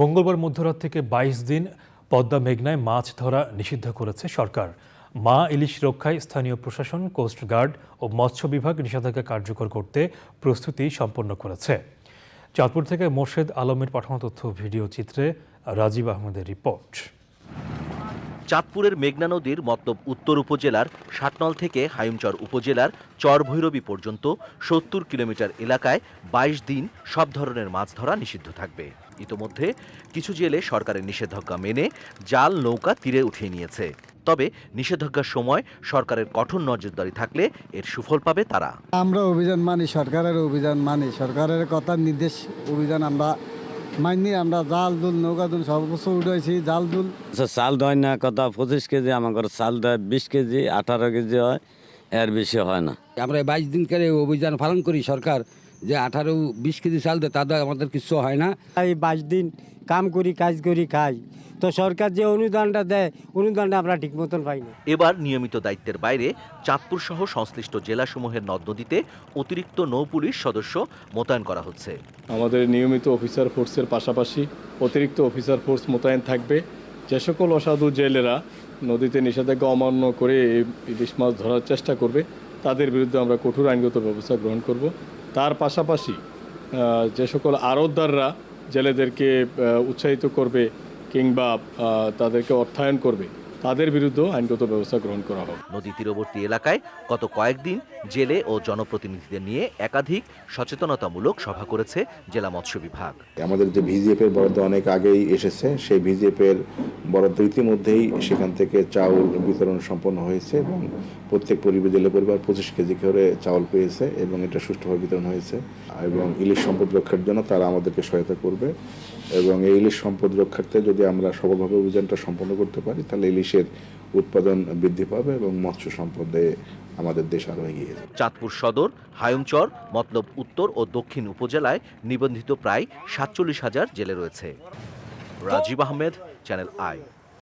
মঙ্গলবার মধ্যরাত থেকে বাইশ দিন পদ্মা মেঘনায় মাছ ধরা নিষিদ্ধ করেছে সরকার। মা ইলিশ রক্ষায় স্থানীয় প্রশাসন কোস্টগার্ড ও মৎস্য বিভাগ নিষেধাজ্ঞা কার্যকর করতে প্রস্তুতি সম্পন্ন করেছে। চাঁদপুর থেকে মোর্শেদ আলমের পাঠানো তথ্য ভিডিও চিত্রে রাজীব আহমেদের রিপোর্ট। চাঁদপুরের মেঘনা নদীর মতলব উত্তর উপজেলার সাতনল থেকে হায়ুমচর উপজেলার চরভৈরবী পর্যন্ত সত্তর কিলোমিটার এলাকায় বাইশ দিন সব ধরনের মাছ ধরা নিষিদ্ধ থাকবে। ইতোমধ্যে কিছু জেলে সরকারের নিষেধাজ্ঞা মেনে জাল নৌকা তীরে উঠিয়ে নিয়েছে। তবে নিষেধাজ্ঞার সময় সরকারের কঠোর নজরদারি থাকলে এর সুফল পাবে তারা। আমরা অভিযান মানি সরকারের অভিযান মানি। সরকারের কথা নির্দেশ অভিযান আমরা মানি। আমরা জাল দুল নৌকা দুল সব সর্বোচ্চ উঠাইছি জাল দুল। আচ্ছা চাল দেয় না কথা পঁচিশ কেজি আমার চাল দেয় বিশ কেজি আঠারো কেজি হয় এর বেশি হয় না। আমরা বাইশ দিন করে অভিযান পালন করি সরকার। যে আঠারো বিশ কেজি চাল দেয় তাদের আমাদের কিছু হয় না। এই বাইশ দিন কাম করি কাজ করি খাই। তো সরকার যে অনুদানটা দেয় অনুদানটা আমরা ঠিক মতন পাই না। এবার নিয়মিত দায়িত্বের বাইরে চাঁদপুর সহ সংশ্লিষ্ট জেলাসমূহের নদ নদীতে অতিরিক্ত নৌ পুলিশ সদস্য মোতায়েন করা হচ্ছে। আমাদের নিয়মিত অফিসার ফোর্সের পাশাপাশি অতিরিক্ত অফিসার ফোর্স মোতায়েন থাকবে। যে সকল অসাধু জেলেরা নদীতে নিষেধাজ্ঞা অমান্য করে ইলিশ মাছ ধরার চেষ্টা করবে তাদের বিরুদ্ধে আমরা কঠোর আইনগত ব্যবস্থা গ্রহণ করব। তার পাশাপাশি যে সকল আরতদাররা জেলেদেরকে উৎসাহিত করবে কিংবা তাদেরকে অর্থায়ন করবে তাদের বিরুদ্ধেও আইনগত ব্যবস্থা গ্রহণ করা হবে নদী তীরবর্তী এলাকায় গত কয়েকদিন জেলে ও জনপ্রতিনিধিদের নিয়ে একাধিক সচেতনতামূলক সভা করেছে জেলা মৎস্য বিভাগ। আমাদের যে ভিজিএফের বরাদ্দ অনেক আগেই এসেছে সেই ভিজিএফের বরাদ্দ ইতিমধ্যেই সেখান থেকে চাউল বিতরণ সম্পন্ন হয়েছে এবং প্রত্যেক পরিবার জেলে পরিবার পঁচিশ কেজি করে চাউল পেয়েছে এবং এটা সুষ্ঠুভাবে বিতরণ হয়েছে এবং ইলিশ সম্পদ রক্ষার জন্য তারা আমাদেরকে সহায়তা করবে এবং এই ইলিশ সম্পদ রক্ষার্থে যদি আমরা সফলভাবে অভিযানটা সম্পন্ন করতে পারি তাহলে ইলিশের উৎপাদন বৃদ্ধি পাবে এবং মৎস্য সম্পদে আমাদের দেশ আরও এগিয়ে যাবে। চাঁদপুর সদর, হায়ুমচর, মতলব উত্তর ও দক্ষিণ উপজেলায় নিবন্ধিত প্রায় সাতচল্লিশ হাজার জেলে রয়েছে। Rajib Ahmed channel I